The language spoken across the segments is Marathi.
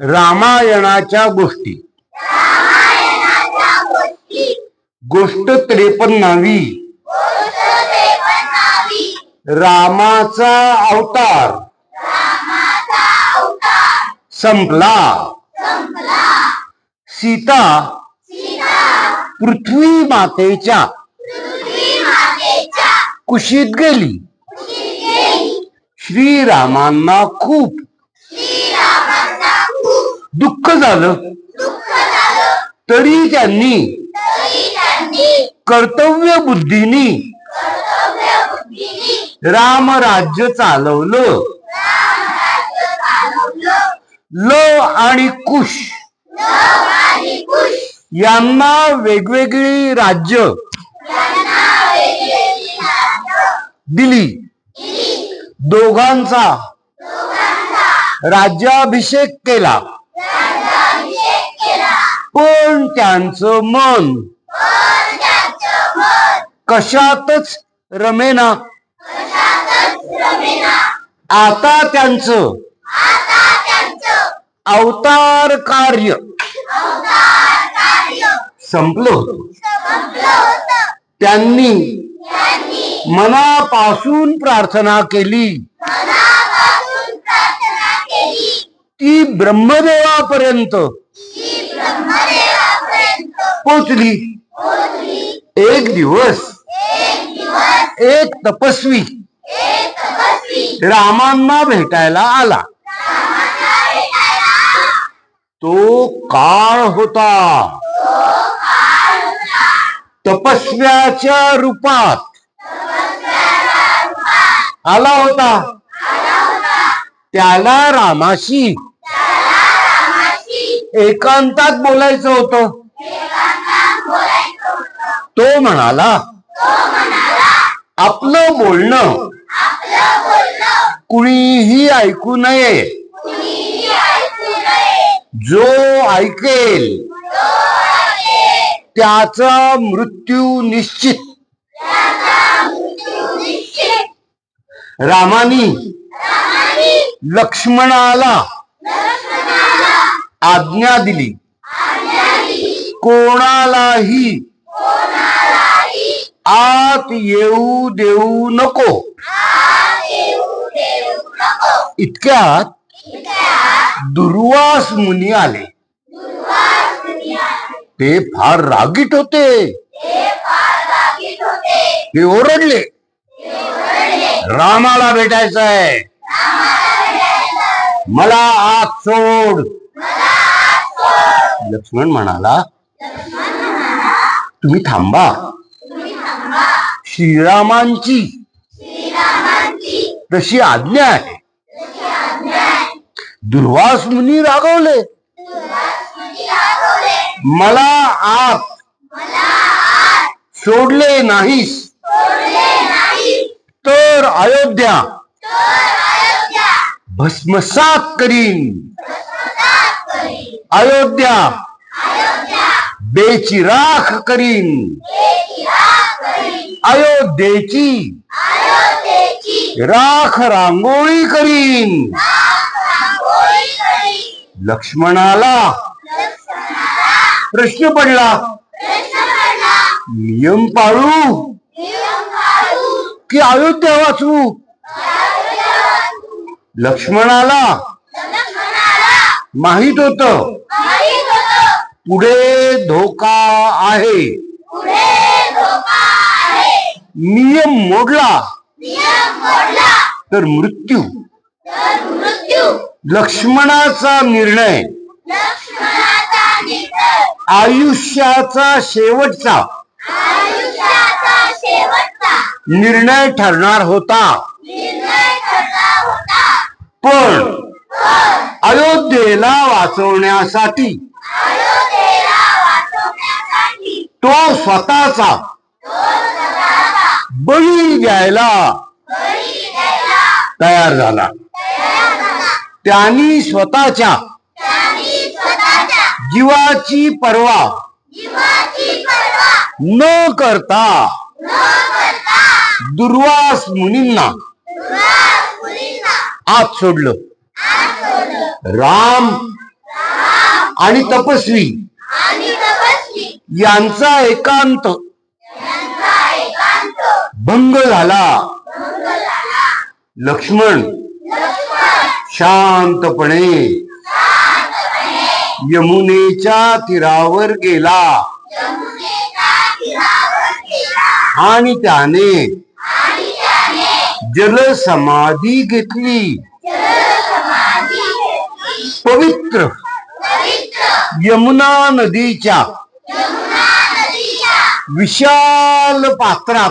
रामायणाच्या गोष्टी. गोष्ट त्रेपन्नावी रामाचा अवतार. संपला. सीता. पृथ्वी मातेच्या. कुशीत गेली. श्रीरामांना खूप दुःख झालं. तरी त्यांनी कर्तव्य बुद्धीनी राम राज्य चालवलं. ल आणि कुश. यांना वेगवेगळी राज्य दिली. दोघांचा राज्याभिषेक केला. पण त्यांचं मन कशातच रमेना. आता त्यांचं अवतार कार्य. संपलं होत. त्यांनी मनापासून प्रार्थना केली. ती ब्रह्मदेवापर्यंत पोचली एक दिवस एक तपस्वी रामांना भेटायला आला. तो काळ होता. तपस्व्याच्या रूपात. आला होता. त्याला रामाशी. एकांतात बोलायचं होतं. तो म्हणाला आपलं बोलणं. कुणीही ऐकू नये. जो ऐकेल त्याचा मृत्यू निश्चित. रामानी लक्ष्मणाला आज्ञा दिली. कोणालाही आत येऊ देऊ नको. इतक्यात दुर्वास मुनी आले. ते फार रागीट होते. ते ओरडले. रामाला भेटायचं आहे मला आत सोड. लक्ष्मण म्हणाला तुम्ही थांबा. श्रीरामांची. तशी आज्ञा आहे. दुर्वास मुनी रागवले. मला आत सोडले नाहीस. तर अयोध्या भस्मसात करीन. अयोध्या बेची राख करीन. अयोध्येची राख रांगोळी करीन. लक्ष्मणाला प्रश्न पडला. नियम पाळू. की अयोध्या वाचवू? लक्ष्मणाला माहीत होत. पुढे धोका आहे. नियम मोडला. तर मृत्यू. लक्ष्मणाचा निर्णय. आयुष्याचा शेवटचा. निर्णय ठरणार होता. पण अयोध्येला वाचवण्यासाठी तो स्वतःचा बळी द्यायला तयार झाला. त्यांनी स्वतःच्या जीवाची पर्वा न करता दुर्वास मुनींना आत सोडलं. राम आणि तपस्वी यांचा एकांत भंग झाला. लक्ष्मण शांतपणे. यमुनेच्या तीरावर गेला. आणि त्याने जल समाधी घेतली. पवित्र यमुना नदीच्या विशाल पात्रात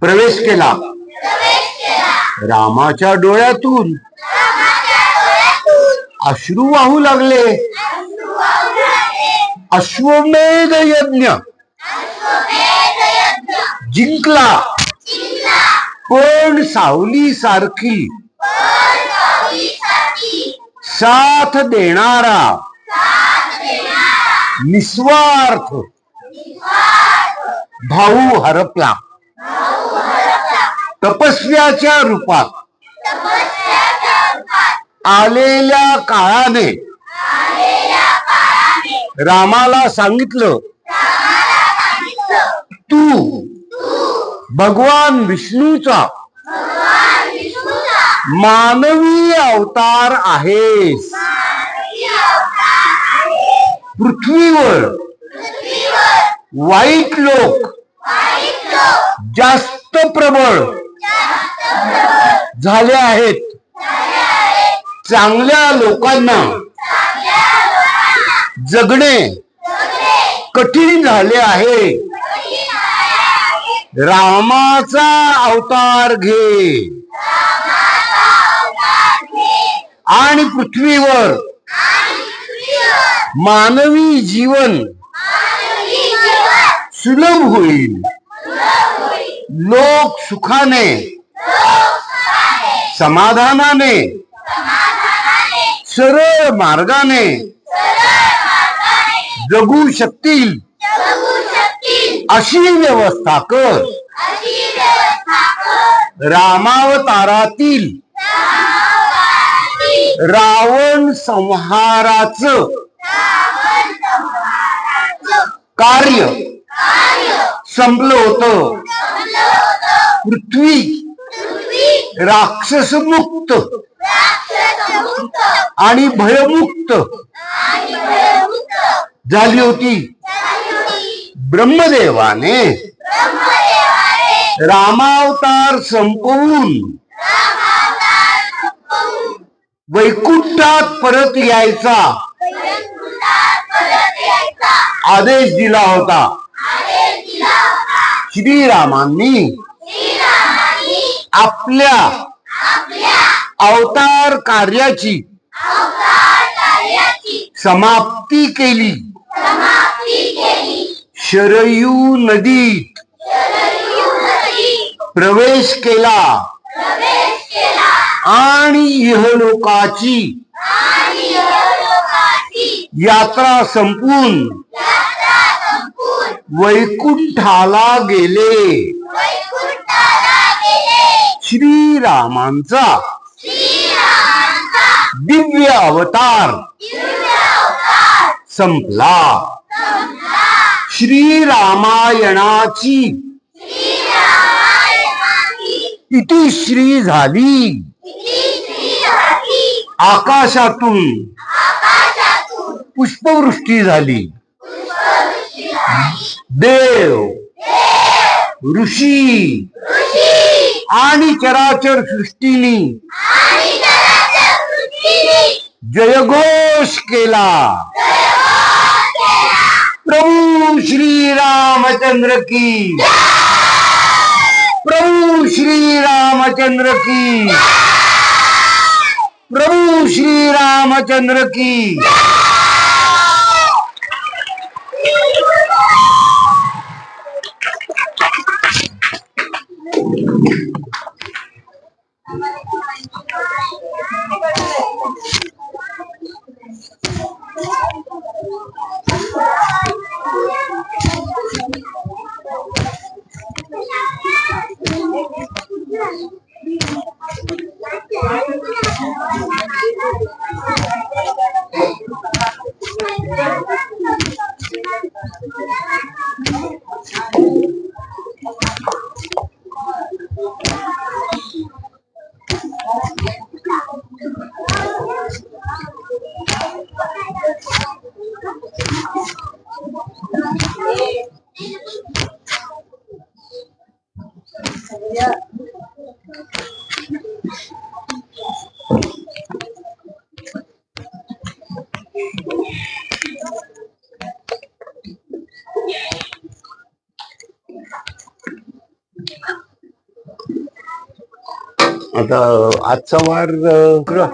प्रवेश केला. रामाच्या डोळ्यातून अश्रू वाहू लागले. अश्वमेध यज्ञ. जिंकला. पण सावली सारखी. साथ देणारा. निस्वार्थ. भाऊ हरपला. तपस्व्याच्या रूपात. आलेल्या काळाने. रामाला सांगितलं. तू भगवान विष्णूचा मानवी अवतार आहेस. पृथ्वीवर वाईट लोक जास्त प्रबळ झाले आहेत. चांगल्या लोकांना जगणे कठीण झाले आहे. रामाचा अवतार घे. आणि पृथ्वीवर मानवी जीवन सुलभ होईल. लोक सुखाने समाधानाने सरळ मार्गाने जगू शकतील. अशी व्यवस्था कर. रामावतारातील रावण संहाराच कार्य संपलं होतं. पृथ्वी. राक्षसमुक्त आणि भयमुक्त. झाली होती. ब्रह्मदेवाने. रामावतार संपवून. वैकुंठात परत यायचा. आदेश दिला होता. श्रीरामांनी आपल्या अवतार कार्याची समाप्ती केली. शरयू नदीत प्रवेश केला. आणि इहलोकाची यात्रा संपून वैकुंठाला गेले. श्रीरामांचा दिव्य अवतार संपला. श्रीरामायणाची इतिश्री झाली. आकाशातून पुष्पवृष्टी झाली. देव ऋषी आणि चराचर सृष्टीनी जयघोष केला. प्रभू श्री रामचंद्र की. प्रभू श्री रामचंद्र की. प्रभू श्री रामचंद्र की. Obrigado. आता आजचा वार शुक्र-